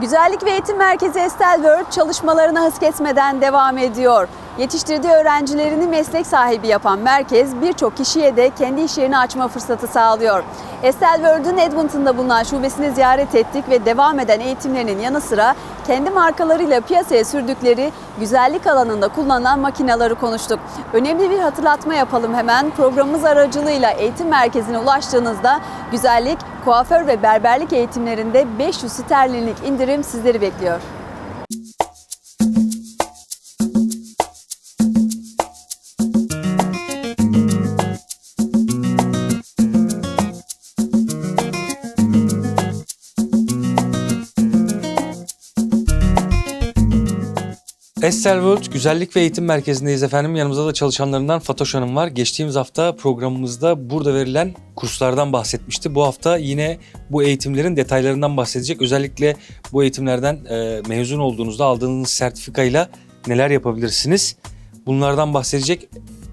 Güzellik ve Eğitim Merkezi Estel World çalışmalarına hız kesmeden devam ediyor. Yetiştirdiği öğrencilerini meslek sahibi yapan merkez birçok kişiye de kendi iş yerini açma fırsatı sağlıyor. Estel World'ün Edmonton'da bulunan şubesini ziyaret ettik ve devam eden eğitimlerinin yanı sıra kendi markalarıyla piyasaya sürdükleri güzellik alanında kullanılan makinaları konuştuk. Önemli bir hatırlatma yapalım hemen. Programımız aracılığıyla eğitim merkezine ulaştığınızda güzellik, kuaför ve berberlik eğitimlerinde 500 sterlinlik indirim sizleri bekliyor. Estel World Güzellik ve Eğitim Merkezi'ndeyiz efendim. Yanımızda da çalışanlarından Fatoş Hanım var. Geçtiğimiz hafta programımızda burada verilen kurslardan bahsetmişti. Bu hafta yine bu eğitimlerin detaylarından bahsedecek. Özellikle bu eğitimlerden e, mezun olduğunuzda aldığınız sertifikayla neler yapabilirsiniz? Bunlardan bahsedecek.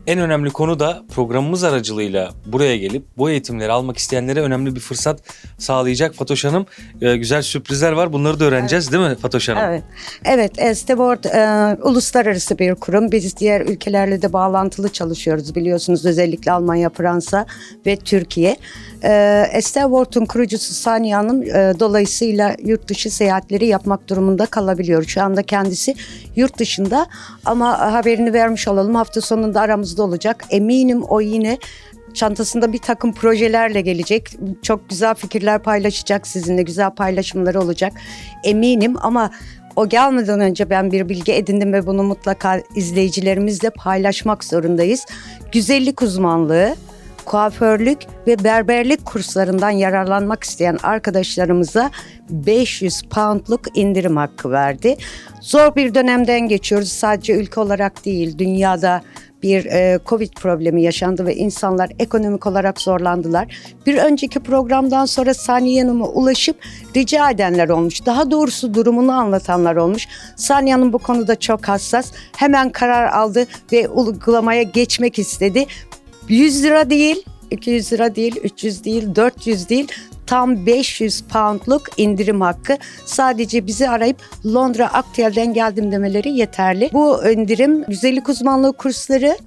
En önemli konu da programımız aracılığıyla buraya gelip bu eğitimleri almak isteyenlere önemli bir fırsat sağlayacak Fatoş Hanım. E, güzel sürprizler var. Bunları da öğreneceğiz değil mi Fatoş Hanım? Evet. Evet, Estebord e, uluslararası bir kurum. Biz diğer ülkelerle de bağlantılı çalışıyoruz biliyorsunuz. Özellikle Almanya, Fransa ve Türkiye. E, Estebord'un kurucusu Saniye Hanım e, dolayısıyla yurt dışı seyahatleri yapmak durumunda kalabiliyor. Şu anda kendisi yurt dışında ama haberini vermiş olalım. Hafta sonunda aramızda olacak. Eminim o yine çantasında bir takım projelerle gelecek. Çok güzel fikirler paylaşacak sizinle. Güzel paylaşımları olacak. Eminim ama o gelmeden önce ben bir bilgi edindim ve bunu mutlaka izleyicilerimizle paylaşmak zorundayız. Güzellik uzmanlığı, kuaförlük ve berberlik kurslarından yararlanmak isteyen arkadaşlarımıza 500 poundluk indirim hakkı verdi. Zor bir dönemden geçiyoruz. Sadece ülke olarak değil, dünyada bir e, Covid problemi yaşandı ve insanlar ekonomik olarak zorlandılar. Bir önceki programdan sonra Saniye Hanım'a ulaşıp rica edenler olmuş. Daha doğrusu durumunu anlatanlar olmuş. Saniye Hanım bu konuda çok hassas. Hemen karar aldı ve uygulamaya geçmek istedi. 100 lira değil, 200 lira değil, 300 değil, 400 değil tam 500 poundluk indirim hakkı. Sadece bizi arayıp Londra Aktel'den geldim demeleri yeterli. Bu indirim güzellik uzmanlığı kursları,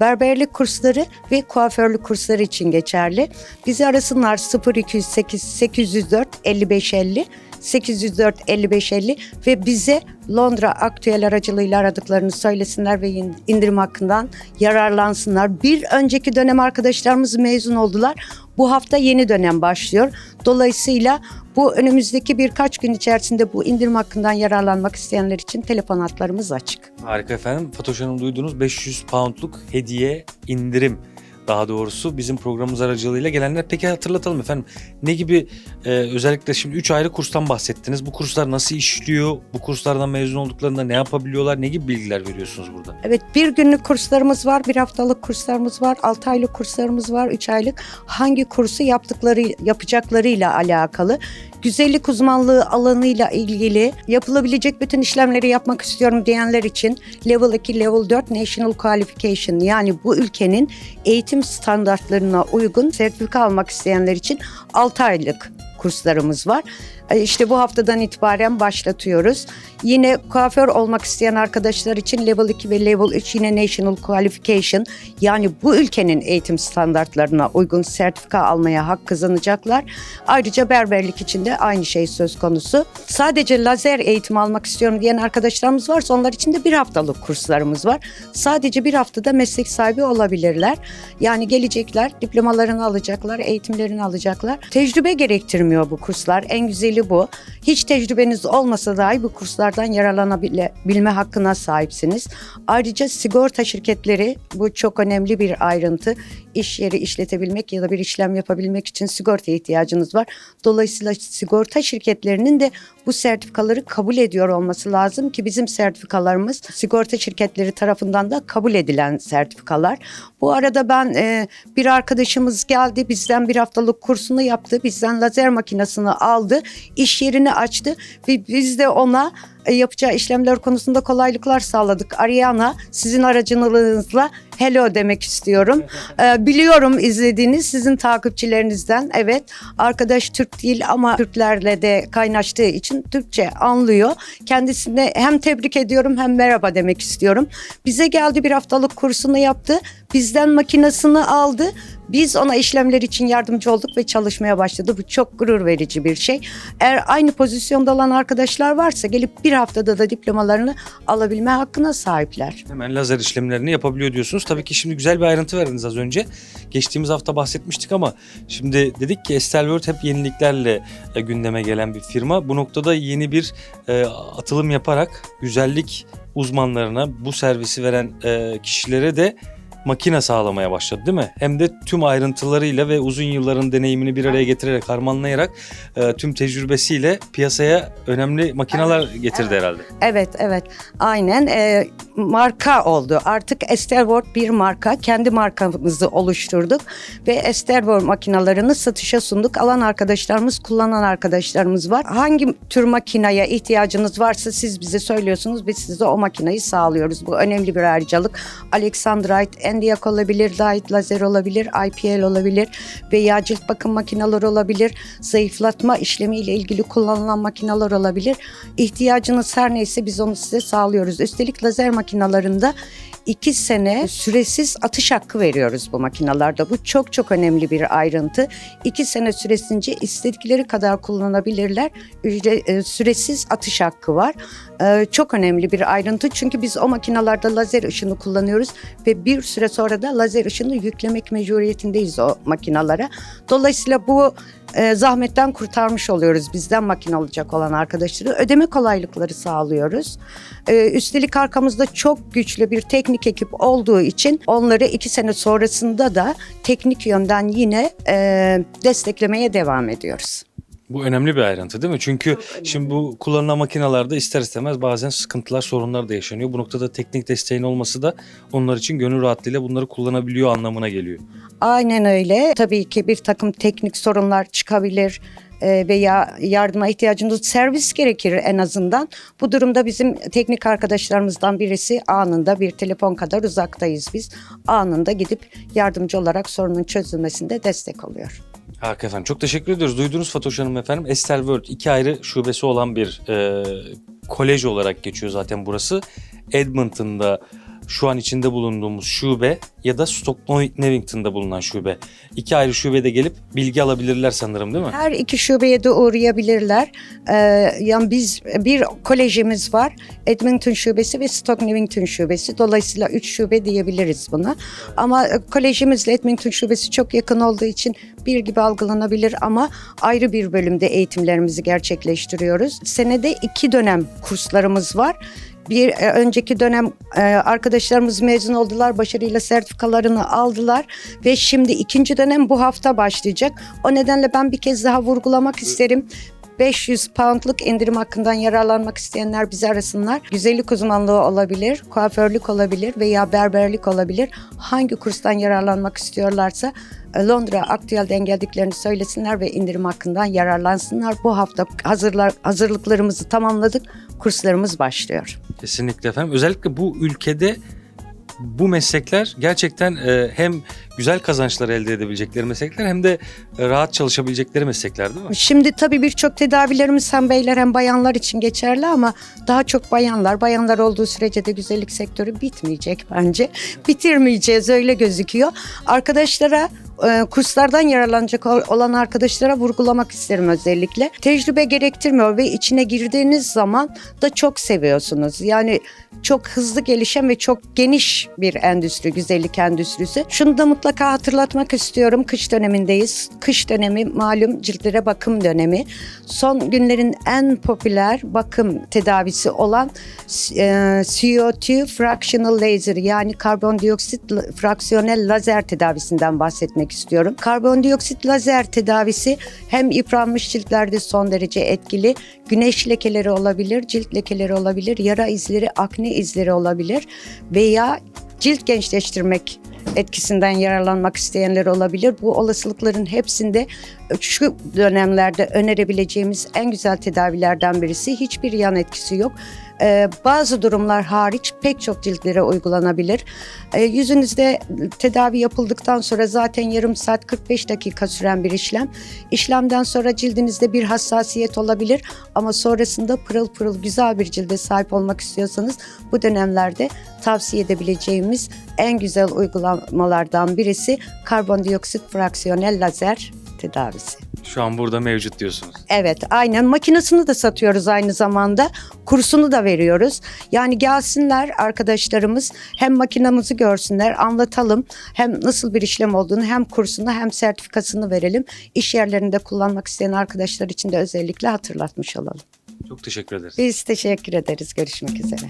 berberlik kursları ve kuaförlük kursları için geçerli. Bizi arasınlar 0208 804 5550 804 5550 ve bize Londra aktüel aracılığıyla aradıklarını söylesinler ve indirim hakkından yararlansınlar. Bir önceki dönem arkadaşlarımız mezun oldular. Bu hafta yeni dönem başlıyor. Dolayısıyla bu önümüzdeki birkaç gün içerisinde bu indirim hakkından yararlanmak isteyenler için telefon hatlarımız açık. Harika efendim. Fatoş Hanım duyduğunuz 500 poundluk hediye indirim daha doğrusu bizim programımız aracılığıyla gelenler. Peki hatırlatalım efendim. Ne gibi e, özellikle şimdi 3 ayrı kurstan bahsettiniz. Bu kurslar nasıl işliyor? Bu kurslardan mezun olduklarında ne yapabiliyorlar? Ne gibi bilgiler veriyorsunuz burada? Evet bir günlük kurslarımız var, bir haftalık kurslarımız var, 6 aylık kurslarımız var, 3 aylık. Hangi kursu yaptıkları yapacaklarıyla alakalı. Güzellik uzmanlığı alanıyla ilgili yapılabilecek bütün işlemleri yapmak istiyorum diyenler için Level 2, Level 4 National Qualification yani bu ülkenin eğitim standartlarına uygun sertifika almak isteyenler için 6 aylık kurslarımız var. İşte bu haftadan itibaren başlatıyoruz. Yine kuaför olmak isteyen arkadaşlar için Level 2 ve Level 3 yine National Qualification yani bu ülkenin eğitim standartlarına uygun sertifika almaya hak kazanacaklar. Ayrıca berberlik için de aynı şey söz konusu. Sadece lazer eğitimi almak istiyorum diyen arkadaşlarımız varsa onlar için de bir haftalık kurslarımız var. Sadece bir haftada meslek sahibi olabilirler. Yani gelecekler, diplomalarını alacaklar, eğitimlerini alacaklar. Tecrübe gerektirmiyor bu kurslar. En güzeli bu. Hiç tecrübeniz olmasa dahi bu kurslardan yararlanabilme hakkına sahipsiniz. Ayrıca sigorta şirketleri bu çok önemli bir ayrıntı. İş yeri işletebilmek ya da bir işlem yapabilmek için sigorta ihtiyacınız var. Dolayısıyla sigorta şirketlerinin de bu sertifikaları kabul ediyor olması lazım ki bizim sertifikalarımız sigorta şirketleri tarafından da kabul edilen sertifikalar. Bu arada ben e, bir arkadaşımız geldi bizden bir haftalık kursunu yaptı. Bizden lazer makinesini aldı. iş yerini açtı ve biz de ona yapacağı işlemler konusunda kolaylıklar sağladık. Ariana sizin aracılığınızla hello demek istiyorum. Ee, biliyorum izlediğiniz sizin takipçilerinizden. Evet arkadaş Türk değil ama Türklerle de kaynaştığı için Türkçe anlıyor. Kendisine hem tebrik ediyorum hem merhaba demek istiyorum. Bize geldi bir haftalık kursunu yaptı. Bizden makinesini aldı. Biz ona işlemler için yardımcı olduk ve çalışmaya başladı. Bu çok gurur verici bir şey. Eğer aynı pozisyonda olan arkadaşlar varsa gelip bir haftada da diplomalarını alabilme hakkına sahipler. Hemen lazer işlemlerini yapabiliyor diyorsunuz. Tabii ki şimdi güzel bir ayrıntı verdiniz az önce. Geçtiğimiz hafta bahsetmiştik ama şimdi dedik ki Estelworld hep yeniliklerle e, gündeme gelen bir firma. Bu noktada yeni bir e, atılım yaparak güzellik uzmanlarına bu servisi veren e, kişilere de makine sağlamaya başladı değil mi? Hem de tüm ayrıntılarıyla ve uzun yılların deneyimini bir araya getirerek, harmanlayarak e, tüm tecrübesiyle piyasaya önemli makineler getirdi herhalde. Evet evet aynen Ee, marka oldu. Artık Esterwort bir marka. Kendi markamızı oluşturduk ve Esterwort makinalarını satışa sunduk. Alan arkadaşlarımız, kullanan arkadaşlarımız var. Hangi tür makineye ihtiyacınız varsa siz bize söylüyorsunuz. Biz size o makineyi sağlıyoruz. Bu önemli bir ayrıcalık. Alexandrite, Endiac olabilir, Dait lazer olabilir, IPL olabilir veya cilt bakım makineleri olabilir. Zayıflatma işlemiyle ilgili kullanılan makineler olabilir. İhtiyacınız her neyse biz onu size sağlıyoruz. Üstelik lazer makinalarında iki sene süresiz atış hakkı veriyoruz bu makinalarda. Bu çok çok önemli bir ayrıntı. İki sene süresince istedikleri kadar kullanabilirler. Ücre- e, süresiz atış hakkı var. E, çok önemli bir ayrıntı çünkü biz o makinalarda lazer ışını kullanıyoruz ve bir süre sonra da lazer ışını yüklemek mecburiyetindeyiz o makinalara. Dolayısıyla bu e, zahmetten kurtarmış oluyoruz bizden makine alacak olan arkadaşları. Ödeme kolaylıkları sağlıyoruz. E, üstelik arkamızda çok güçlü bir teknik ekip olduğu için onları iki sene sonrasında da teknik yönden yine e, desteklemeye devam ediyoruz. Bu önemli bir ayrıntı değil mi? Çünkü şimdi bu kullanılan makinalarda ister istemez bazen sıkıntılar, sorunlar da yaşanıyor. Bu noktada teknik desteğin olması da onlar için gönül rahatlığıyla bunları kullanabiliyor anlamına geliyor. Aynen öyle. Tabii ki bir takım teknik sorunlar çıkabilir e, veya yardıma ihtiyacınız servis gerekir en azından. Bu durumda bizim teknik arkadaşlarımızdan birisi anında bir telefon kadar uzaktayız biz. Anında gidip yardımcı olarak sorunun çözülmesinde destek oluyor. Harika efendim. Çok teşekkür ediyoruz. Duydunuz Fatoş Hanım efendim. Estel World iki ayrı şubesi olan bir e, kolej olarak geçiyor zaten burası. Edmonton'da şu an içinde bulunduğumuz şube ya da Stockton-Newington'da bulunan şube. İki ayrı şubede gelip bilgi alabilirler sanırım değil mi? Her iki şubeye de uğrayabilirler. Ee, yani biz bir kolejimiz var. Edmonton şubesi ve Stock Newington şubesi. Dolayısıyla üç şube diyebiliriz buna. Ama e, kolejimizle Edmonton şubesi çok yakın olduğu için bir gibi algılanabilir ama ayrı bir bölümde eğitimlerimizi gerçekleştiriyoruz. Senede iki dönem kurslarımız var. Bir e, önceki dönem e, arkadaşlarımız mezun oldular, başarıyla sertifikalarını aldılar ve şimdi ikinci dönem bu hafta başlayacak. O nedenle ben bir kez daha vurgulamak isterim. 500 poundluk indirim hakkından yararlanmak isteyenler bizi arasınlar. Güzellik uzmanlığı olabilir, kuaförlük olabilir veya berberlik olabilir. Hangi kurstan yararlanmak istiyorlarsa e, Londra Aktüel'den geldiklerini söylesinler ve indirim hakkından yararlansınlar. Bu hafta hazırlar, hazırlıklarımızı tamamladık. Kurslarımız başlıyor. Kesinlikle efendim. Özellikle bu ülkede bu meslekler gerçekten e, hem güzel kazançlar elde edebilecekleri meslekler hem de e, rahat çalışabilecekleri meslekler değil mi? Şimdi tabii birçok tedavilerimiz hem beyler hem bayanlar için geçerli ama daha çok bayanlar. Bayanlar olduğu sürece de güzellik sektörü bitmeyecek bence. Bitirmeyeceğiz öyle gözüküyor. Arkadaşlara e, kurslardan yararlanacak ol- olan arkadaşlara vurgulamak isterim özellikle. Tecrübe gerektirmiyor ve içine girdiğiniz zaman da çok seviyorsunuz. Yani çok hızlı gelişen ve çok geniş bir endüstri, güzellik endüstrisi. Şunu da mutlaka hatırlatmak istiyorum. Kış dönemindeyiz. Kış dönemi malum ciltlere bakım dönemi. Son günlerin en popüler bakım tedavisi olan e, CO2 fractional laser yani karbondioksit fraksiyonel lazer tedavisinden bahsetmek istiyorum. Karbondioksit lazer tedavisi hem yıpranmış ciltlerde son derece etkili. Güneş lekeleri olabilir, cilt lekeleri olabilir, yara izleri, akne izleri olabilir veya cilt gençleştirmek etkisinden yararlanmak isteyenler olabilir. Bu olasılıkların hepsinde şu dönemlerde önerebileceğimiz en güzel tedavilerden birisi. Hiçbir yan etkisi yok. Ee, bazı durumlar hariç pek çok ciltlere uygulanabilir. Ee, yüzünüzde tedavi yapıldıktan sonra zaten yarım saat 45 dakika süren bir işlem. İşlemden sonra cildinizde bir hassasiyet olabilir ama sonrasında pırıl pırıl güzel bir cilde sahip olmak istiyorsanız bu dönemlerde tavsiye edebileceğimiz en güzel uygulamalardan birisi karbondioksit fraksiyonel lazer tedavisi. Şu an burada mevcut diyorsunuz. Evet aynen makinesini de satıyoruz aynı zamanda kursunu da veriyoruz. Yani gelsinler arkadaşlarımız hem makinamızı görsünler anlatalım hem nasıl bir işlem olduğunu hem kursunu hem sertifikasını verelim. İş yerlerinde kullanmak isteyen arkadaşlar için de özellikle hatırlatmış olalım. Çok teşekkür ederiz. Biz teşekkür ederiz görüşmek üzere.